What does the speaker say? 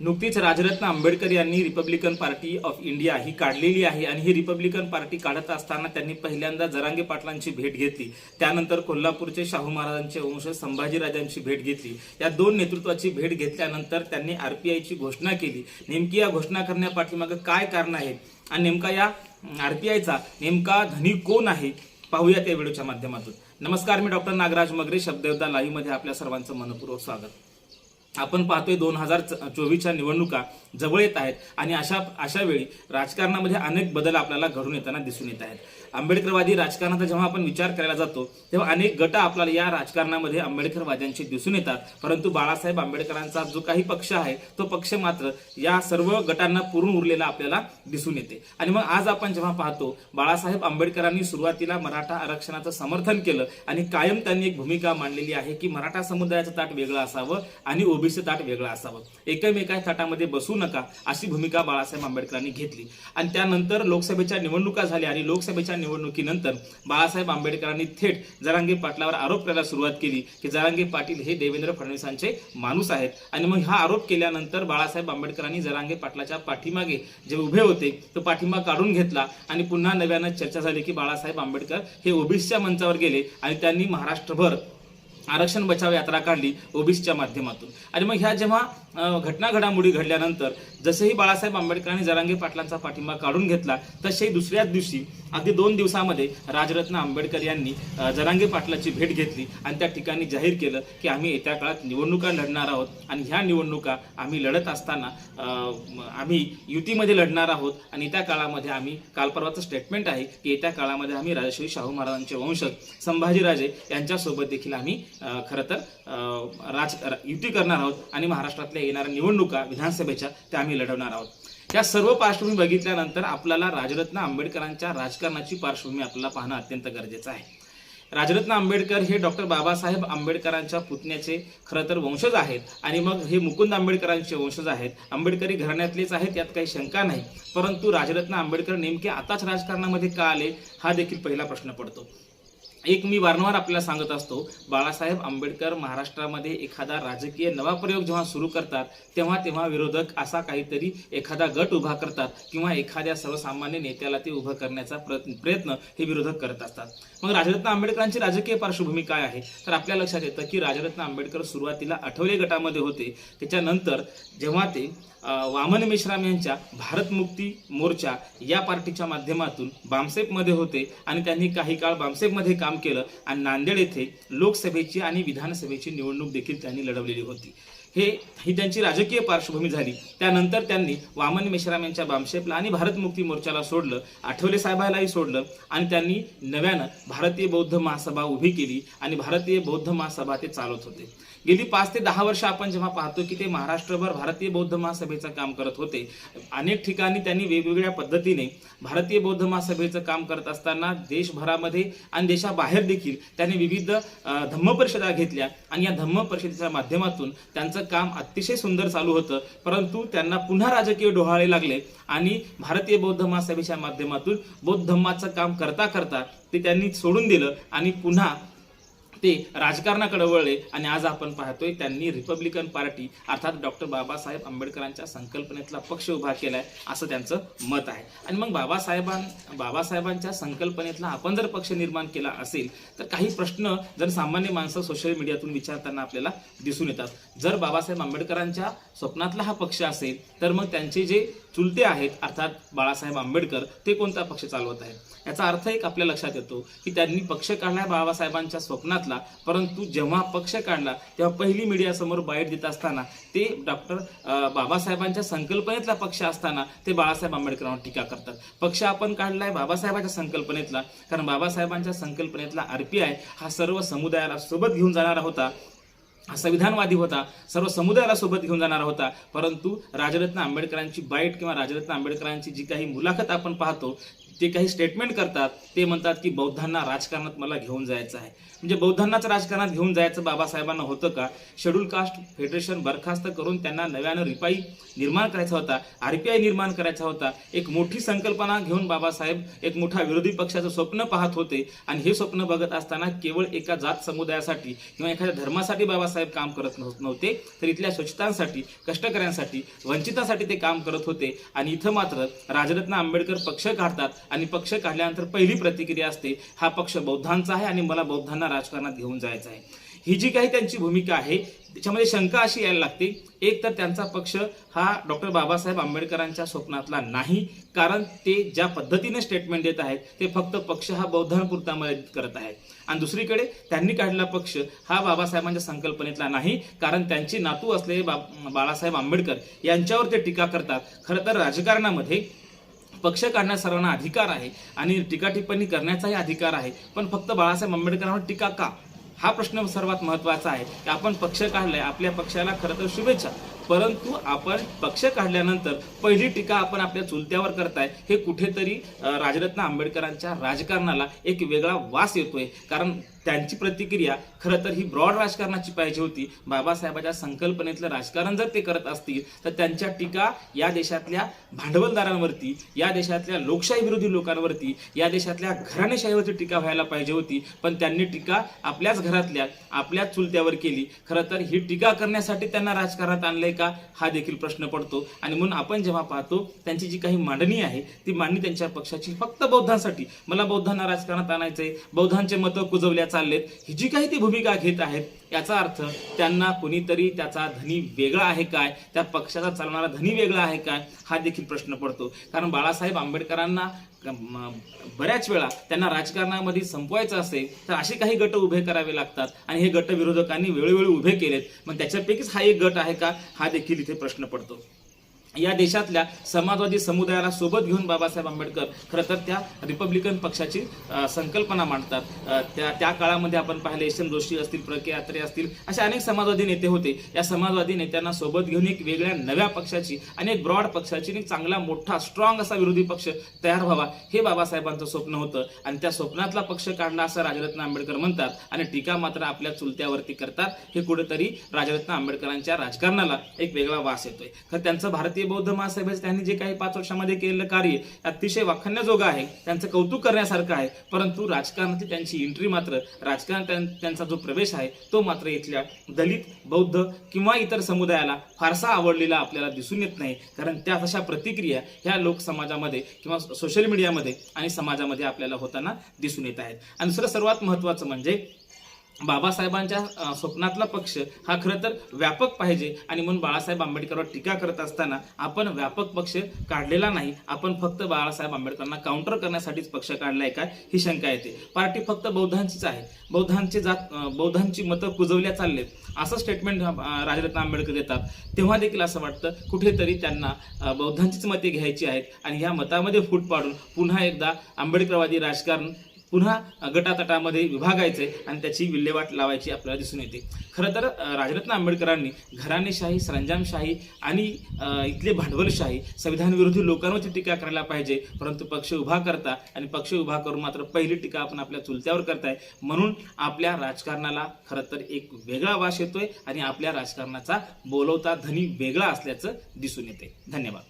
नुकतीच राजरत्न आंबेडकर यांनी Republican Party of India ही काढलेली आहे आणि ही रिपब्लिकन पार्टी काढत असताना त्यांनी पहिल्यांदा जरांगे पाटलांची भेट घेतली. त्यानंतर कोल्हापूरचे शाहू महाराजांचे वंश संभाजीराजांची भेट घेतली. या दोन नेतृत्वाची भेट घेतल्यानंतर त्यांनी आरपीआयची घोषणा केली. नेमकी या घोषणा करण्यापाठीमागं काय कारण आहे? आणि नेमका या आरपीआयचा नेमका धनी कोण आहे? पाहूया त्या व्हिडिओच्या माध्यमातून. नमस्कार मी डॉक्टर नागराज मगरे शब्द लाईव्हमध्ये आपल्या सर्वांचं मनपूर्वक स्वागत. आपण पाहतोय दोन हजार चोवीसच्या निवडणुका जवळ येत आहेत आणि अशा अशा वेळी राजकारणामध्ये अनेक बदल आपल्याला घडून येताना दिसून येत आहेत. आंबेडकरवादी राजकारणाचा जेव्हा आपण विचार करायला जातो तेव्हा अनेक गट आपल्याला या राजकारणामध्ये आंबेडकरवाद्यांचे दिसून येतात. परंतु बाळासाहेब आंबेडकरांचा जो काही पक्ष आहे तो पक्ष मात्र या सर्व गटांना पुरून उरलेला आपल्याला दिसून येते. आणि मग आज आपण जेव्हा पाहतो बाळासाहेब आंबेडकरांनी सुरुवातीला मराठा आरक्षणाचं समर्थन केलं आणि कायम त्यांनी एक भूमिका मांडलेली आहे की मराठा समुदायाचं ताट वेगळं असावं आणि ओबीसी ताट वेगळा असावं. एकमेका ताटामध्ये बसू नका अशी भूमिका बाळासाहेब आंबेडकरांनी घेतली. आणि त्यानंतर लोकसभेच्या निवडणुका झाल्या आणि लोकसभेच्या निवडणुकीनंतर बाळासाहेब आंबेडकरांनी थेट जरांगे पाटलावर आरोप करायला सुरुवात केली की जरांगे पाटील हे देवेंद्र फडणवीसांचे माणूस आहेत. आणि मग हा आरोप केल्यानंतर बाळासाहेब आंबेडकरांनी जरांगे पाटलाच्या पाठीमागे जे उभे होते तो पाठिंबा काढून घेतला आणि पुन्हा नव्यानं चर्चा झाली की बाळासाहेब आंबेडकर हे ओबीसीच्या मंचावर गेले आणि त्यांनी महाराष्ट्रभर आरक्षण बचाव यात्रा काढली ओबीसीच्या माध्यमातून. आणि मग ह्या जेव्हा घटना घडामोडी घडल्यानंतर जसेही बाळासाहेब आंबेडकरांनी जरांगे पाटलांचा पाठिंबा काढून घेतला तसेही दुसऱ्याच दिवशी अगदी दोन दिवसामध्ये राजरत्न आंबेडकर यांनी अ, जरांगे पाटलाची भेट घेतली आणि त्या ठिकाणी जाहीर केलं की आम्ही येत्या काळात निवडणुका लढणार आहोत. आणि ह्या निवडणुका आम्ही लढत असताना आम्ही युतीमध्ये लढणार आहोत आणि येत्या काळामध्ये आम्ही कालपर्वाचं स्टेटमेंट आहे की येत्या काळामध्ये आम्ही राजश्री शाहू महाराजांचे वंशज संभाजीराजे यांच्यासोबत देखील आम्ही खरं तर राज युती करणार आहोत आणि महाराष्ट्रातल्या येणाऱ्या निवडणुका विधानसभेच्या त्या आम्ही लढवणार आहोत. या सर्व पार्श्वभूमी बघितल्यानंतर आपल्याला राजरत्न आंबेडकरांच्या राजकारणाची पार्श्वभूमी आपल्याला पाहणं अत्यंत गरजेचं आहे. राजरत्न आंबेडकर हे डॉक्टर बाबासाहेब आंबेडकरांच्या पुतण्याचे खरं तर वंशज आहेत आणि मग हे मुकुंद आंबेडकरांचे वंशज आहेत. आंबेडकरी घराण्यातलेच आहेत यात काही शंका नाही. परंतु राजरत्न आंबेडकर नेमके आताच राजकारणामध्ये का आले हा देखील पहिला प्रश्न पडतो. एक मी वारंवार आपल्याला सांगत असतो बाळासाहेब आंबेडकर महाराष्ट्रामध्ये एखादा राजकीय नवा प्रयोग जेव्हा सुरू करतात तेव्हा तेव्हा विरोधक असा काहीतरी एखादा गट उभा करतात किंवा एखाद्या सर्वसामान्य नेत्याला ते उभं करण्याचा प्रयत्न प्रयत्न हे विरोधक करत असतात. मग राजरत्न आंबेडकरांची राजकीय पार्श्वभूमी काय आहे? तर आपल्या लक्षात येतं की राजरत्न आंबेडकर सुरुवातीला आठवले गटामध्ये होते. त्याच्यानंतर जेव्हा ते वामन मेश्राम यांच्या भारत मुक्ती मोर्चा या पार्टीच्या माध्यमातून बामसेपमध्ये होते आणि त्यांनी काही काळ बामसेपमध्ये काम केलं आणि नांदेड येथे लोकसभेची आणि विधानसभेची निवडणूक देखील त्यांनी लढवलेली होती. हे ही त्यांची राजकीय पार्श्वभूमी झाली. त्यानंतर त्यांनी वामन मेश्राम यांच्या बामशेपला आणि भारत मुक्ती मोर्चाला सोडलं आठवले साहेबालाही सोडलं आणि त्यांनी नव्यानं भारतीय बौद्ध महासभा उभी केली आणि भारतीय बौद्ध महासभा ते चालवत होते. गेली पाच ते दहा वर्ष आपण जेव्हा पाहतो की ते महाराष्ट्रभर भारतीय बौद्ध महासभेचं काम करत होते अनेक ठिकाणी त्यांनी वेगवेगळ्या पद्धतीने भारतीय बौद्ध महासभेचं काम करत असताना देशभरामध्ये आणि देशाबाहेर देखील त्यांनी विविध धम्म परिषदा घेतल्या आणि या धम्म परिषदेच्या माध्यमातून त्यांचं काम अतिशय सुंदर चालू होतं. परंतु त्यांना पुन्हा राजकीय डोहाळे लागले आणि भारतीय बौद्ध महासभेच्या माध्यमातून बौद्ध धम्माचं काम करता करता ते त्यांनी सोडून दिलं आणि पुन्हा ते राजकारणाकडे वळले आणि आज आपण पाहतोय त्यांनी रिपब्लिकन पार्टी अर्थात डॉक्टर बाबासाहेब आंबेडकरांच्या संकल्पनेतला पक्ष उभा केलाय असं त्यांचं मत आहे. आणि मग बाबासाहेबां बाबासाहेबांच्या संकल्पनेतला आपण जर पक्ष निर्माण केला असेल तर काही प्रश्न जर सामान्य माणसं सोशल मीडियातून विचारताना आपल्याला दिसून येतात. जर बाबासाहेब आंबेडकरांच्या स्वप्नातला हा पक्ष असेल तर मग त्यांचे जे चुलते आहेत अर्थात बाळासाहेब आंबेडकर ते कोणता पक्ष चालवत आहेत? याचा अर्थ एक आपल्या लक्षात येतो की त्यांनी पक्ष काढला बाबासाहेबांच्या स्वप्नात घातला. परंतु जेव्हा पक्ष काढला तेव्हा पहिली मीडियासमोर बाईट देत असताना ते डॉक्टर बाबासाहेबांच्या संकल्पनेतला पक्ष असताना ते बाळासाहेब आंबेडकरांवर टीका करतात. पक्ष आपण काढलाय बाबासाहेबांच्या संकल्पनेतला कारण बाबासाहेबांच्या संकल्पनेतला आरपीआय हा सर्व समुदायाला सोबत घेऊन जाणारा होता. हा संविधानवादी होता. सर्व समुदायाला सोबत घेऊन जाणारा होता. परंतु राजरत्न आंबेडकरांची बाईट किंवा राजरत्न आंबेडकरांची जी काही मुलाखत आपण पाहतो ते काही स्टेटमेंट करतात ते म्हणतात की बौद्धांना राजकारणात मला घेऊन जायचं आहे. म्हणजे बौद्धांनाच राजकारणात घेऊन जायचं बाबासाहेबांना होतं का? शेड्यूल कास्ट फेडरेशन बरखास्त करून त्यांना नव्यानं रिपाई निर्माण करायचा होता आरपीआय निर्माण करायचा होता. एक मोठी संकल्पना घेऊन बाबासाहेब एक मोठा विरोधी पक्षाचं स्वप्न पाहत होते आणि हे स्वप्न बघत असताना केवळ एका जात समुदायासाठी किंवा एखाद्या धर्मासाठी बाबासाहेब काम करत नव्हते तर इथल्या स्वच्छतांसाठी कष्टकऱ्यांसाठी वंचितांसाठी ते काम करत होते. आणि इथं मात्र राजरत्न आंबेडकर पक्ष काढतात आणि पक्ष काढल्यानंतर पहिली प्रतिक्रिया असते हा पक्ष बौद्धांचा आहे आणि मला बौद्धांना राजकारणात घेऊन जायचं आहे. ही जी काही त्यांची भूमिका आहे त्याच्यामध्ये शंका अशी यायला लागते एक तर त्यांचा पक्ष हा डॉक्टर बाबासाहेब आंबेडकरांच्या स्वप्नातला नाही कारण ते ज्या पद्धतीने स्टेटमेंट देत आहेत ते फक्त पक्ष हा बौद्धांपुरता मर्यादित करत आहेत. आणि दुसरीकडे त्यांनी काढलेला पक्ष हा बाबासाहेबांच्या संकल्पनेतला नाही कारण त्यांची नातू असलेले बा बाळासाहेब आंबेडकर यांच्यावर ते टीका करतात. खरं तर राजकारणामध्ये पक्ष काढण्यास सर्वांना अधिकार आहे आणि टीका टिप्पणी करण्याचाही अधिकार आहे. पण फक्त बाळासाहेब आंबेडकरांवर टीका का? हा प्रश्न सर्वात महत्त्वाचा आहे. की आपण पक्ष काढलाय आपल्या पक्षाला खरं तर शुभेच्छा. परंतु आपण पक्ष काढल्यानंतर पहिली टीका आपण आपल्या चुलत्यावर करताय हे कुठेतरी राजरत्न आंबेडकरांच्या राजकारणाला एक वेगळा वास येतोय. कारण त्यांची प्रतिक्रिया खरं तर ही ब्रॉड राजकारणाची पाहिजे होती. बाबासाहेबांच्या संकल्पनेतलं राजकारण जर ते करत असतील तर त्यांच्या टीका या देशातल्या भांडवलदारांवरती या देशातल्या लोकशाही विरोधी लोकांवरती या देशातल्या घराणेशाहीवरती टीका व्हायला पाहिजे होती. पण त्यांनी टीका आपल्याच घरातल्या आपल्याच चुलत्यावर केली. खरं तर ही टीका करण्यासाठी त्यांना राजकारणात आणलंय का हा देखील प्रश्न पडतो. आणि म्हणून आपण जेव्हा पाहतो त्यांची जी काही मांडणी आहे ती मांडणी त्यांच्या पक्षाची फक्त बौद्धांसाठी. मला बौद्धांना राजकारणात आणायचंय. बौद्धांचे मतं कुजवल्याचं चाललेत ही जी काही ती भूमिका घेत आहेत याचा अर्थ त्यांना कुणीतरी त्याचा धनी वेगळा आहे काय त्या पक्षाचा चालणारा धनी वेगळा आहे काय हा देखील प्रश्न पडतो. कारण बाळासाहेब आंबेडकरांना बऱ्याच वेळा त्यांना राजकारणामध्ये संपवायचं असेल तर असे काही गट उभे करावे लागतात. आणि हे गट विरोधकांनी वेळोवेळी उभे केलेत. मग त्याच्यापैकीच हा एक गट आहे का हा देखील इथे प्रश्न पडतो. या देशातल्या समाजवादी समुदायाला सोबत घेऊन बाबासाहेब आंबेडकर खरं तर त्या रिपब्लिकन पक्षाची संकल्पना मांडतात. त्या त्या काळामध्ये आपण पाहिले एस एम जोशी असतील प्र के यात्रे असतील असे अनेक समाजवादी नेते होते. या समाजवादी नेत्यांना सोबत घेऊन एक वेगळ्या नव्या पक्षाची आणि एक ब्रॉड पक्षाची आणि चांगला मोठा स्ट्रॉंग असा विरोधी पक्ष तयार व्हावा हे बाबासाहेबांचं स्वप्न होतं. आणि त्या स्वप्नातला पक्ष काढला असं राजरत्न आंबेडकर म्हणतात आणि टीका मात्र आपल्या चुलत्यावरती करतात. हे कुठेतरी राजरत्न आंबेडकरांच्या राजकारणाला एक वेगळा वास येतोय. खरं त्यांचं भारतीय बौद्ध महासाहेब त्यांनी जे काही पाच वर्षामध्ये केलेलं कार्य अतिशय वाखाणण्याजोगं आहे. त्यांचं कौतुक करण्यासारखं आहे. परंतु राजकारणाची त्यांची एंट्री मात्र राजकारण त्यांचा जो प्रवेश आहे तो मात्र इथल्या दलित बौद्ध किंवा इतर समुदायाला फारसा आवडलेला आपल्याला दिसून येत नाही. कारण त्या तशा प्रतिक्रिया ह्या लोक समाजामध्ये किंवा सोशल मीडियामध्ये आणि समाजामध्ये आपल्याला होताना दिसून येत आहेत. आणि दुसरं सर्वात महत्वाचं म्हणजे बाबासाहेबांच्या स्वप्नातला पक्ष हा खरं तर व्यापक पाहिजे. आणि म्हणून बाळासाहेब आंबेडकरवर टीका करत असताना आपण व्यापक पक्ष काढलेला नाही. आपण फक्त बाळासाहेब आंबेडकरांना काउंटर करण्यासाठीच पक्ष काढलाय का? ही शंका येते. पार्टी फक्त बौद्धांचीच आहे. बौद्धांची जात बौद्धांची मतं कुजवल्या चाललेत. असं स्टेटमेंट राजरत्न आंबेडकर देतात. तेव्हा देखील असं वाटतं कुठेतरी त्यांना बौद्धांचीच मते घ्यायची आहेत. आणि ह्या मतामध्ये फूट पाडून पुन्हा एकदा आंबेडकरवादी राजकारण पुन्हा गटातटामध्ये विभागायचे आणि त्याची विल्हेवाट लावायची आपल्याला दिसून येते. खरं तर राजरत्न आंबेडकरांनी घराणेशाही सरंजामशाही आणि इथले भांडवलशाही संविधानविरोधी लोकांवरती टीका करायला पाहिजे. परंतु पक्ष उभा करता आणि पक्ष उभा करून मात्र पहिली टीका आपण आपल्या चुलत्यावर करताय. म्हणून आपल्या राजकारणाला खरं तर एक वेगळा वास येतोय आणि आपल्या राजकारणाचा बोलवता धनी वेगळा असल्याचं दिसून येते. धन्यवाद.